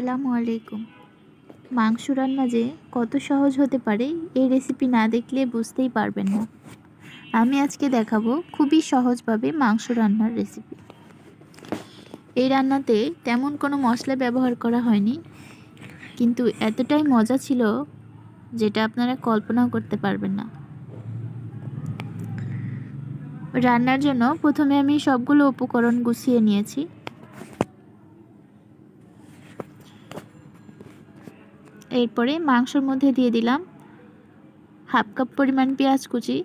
আসসালামু আলাইকুম। মাংস রান্না যে কত সহজ হতে পারে, এই রেসিপি না দেখলে বুঝতেই পারবেন না। আমি আজকে দেখাবো খুবই সহজভাবে মাংস রান্নার রেসিপি এই রান্নাতে তেমন কোনো মশলা ব্যবহার করা হয়নি, কিন্তু এতটাই মজা ছিল যেটা আপনারা কল্পনাও করতে পারবেন না। রান্নার জন্য প্রথমে আমি সবগুলো উপকরণ গুছিয়ে নিয়েছি। এরপরে মাংসর মধ্যে দিয়ে দিলাম হাফ কাপ পরিমাণ পেঁয়াজ কুচি।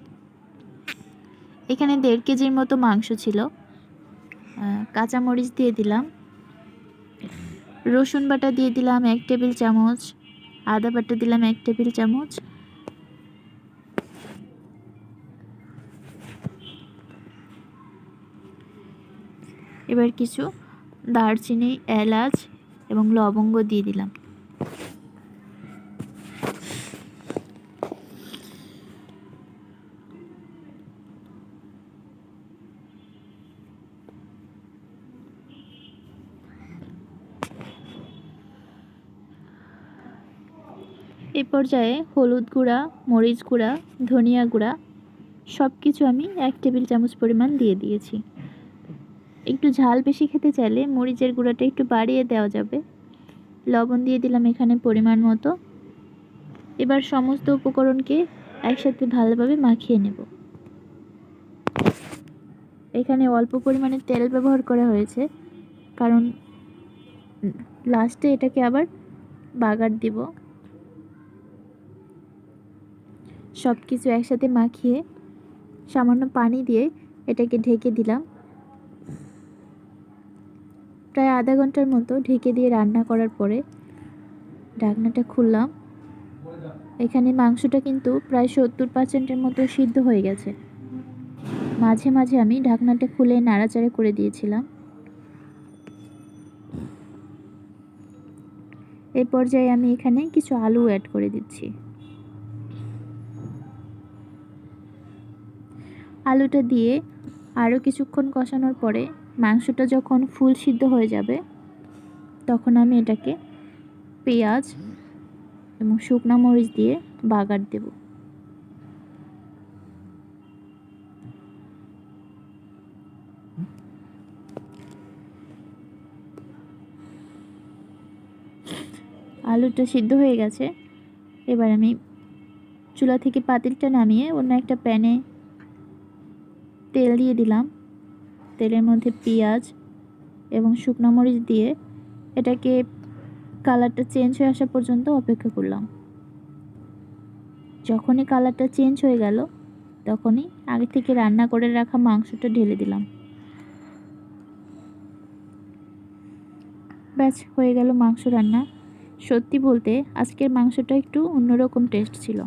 এখানে দেড় কেজির মতো মাংস ছিল। কাঁচামরিচ দিয়ে দিলাম। রসুন বাটা দিয়ে দিলাম এক টেবিল চামচ। আদা বাটা দিলাম এক টেবিল চামচ। এবার কিছু দারচিনি, এলাচ এবং লবঙ্গ দিয়ে দিলাম। এ পর্যায়ে হলুদ গুঁড়া, মরিচ গুঁড়া, ধনিয়া গুঁড়া সব কিছু আমি এক টেবিল চামচ পরিমাণ দিয়ে দিয়েছি। একটু ঝাল বেশি খেতে চাইলে মরিচের গুঁড়াটা একটু বাড়িয়ে দেওয়া যাবে। লবণ দিয়ে দিলাম এখানে পরিমাণ মতো। এবার সমস্ত উপকরণকে একসাথে ভালোভাবে মাখিয়ে নেব। এখানে অল্প পরিমাণে তেল ব্যবহার করা হয়েছে, কারণ লাস্টে এটাকে আবার বাগার দিব। সব কিছু একসাথে মাখিয়ে সামান্য পানি দিয়ে এটাকে ঢেকে দিলাম। প্রায় আধা ঘণ্টার মতো ঢেকে দিয়ে রান্না করার পরে ঢাকনাটা খুললাম। এখানে মাংসটা কিন্তু প্রায় সত্তর পার্সেন্টের মতো সিদ্ধ হয়ে গেছে। মাঝে মাঝে আমি ঢাকনাটা খুলে নাড়াচাড়া করে দিয়েছিলাম। এই পর্যায়ে আমি এখানে কিছু আলু অ্যাড করে দিচ্ছি। আলুটা দিয়ে আরও কিছুক্ষণ কষানোর পরে মাংসটা যখন ফুল সিদ্ধ হয়ে যাবে, তখন আমি এটাকে পেঁয়াজ এবং শুকনা মরিচ দিয়ে বাগার দেব। আলুটা সিদ্ধ হয়ে গেছে। এবার আমি চুলা থেকে পাতিলটা নামিয়ে অন্য একটা প্যানে তেল দিয়ে দিলাম। তেলের মধ্যে পেঁয়াজ এবং শুকনো মরিচ দিয়ে এটাকে কালারটা চেঞ্জ হয়ে আসা পর্যন্ত অপেক্ষা করলাম। যখনই কালারটা চেঞ্জ হয়ে গেল, তখনই আগে থেকে রান্না করে রাখা মাংসটা ঢেলে দিলাম। ব্যাস, হয়ে গেল মাংস রান্না। সত্যি বলতে, আজকের মাংসটা একটু অন্যরকম টেস্ট ছিল।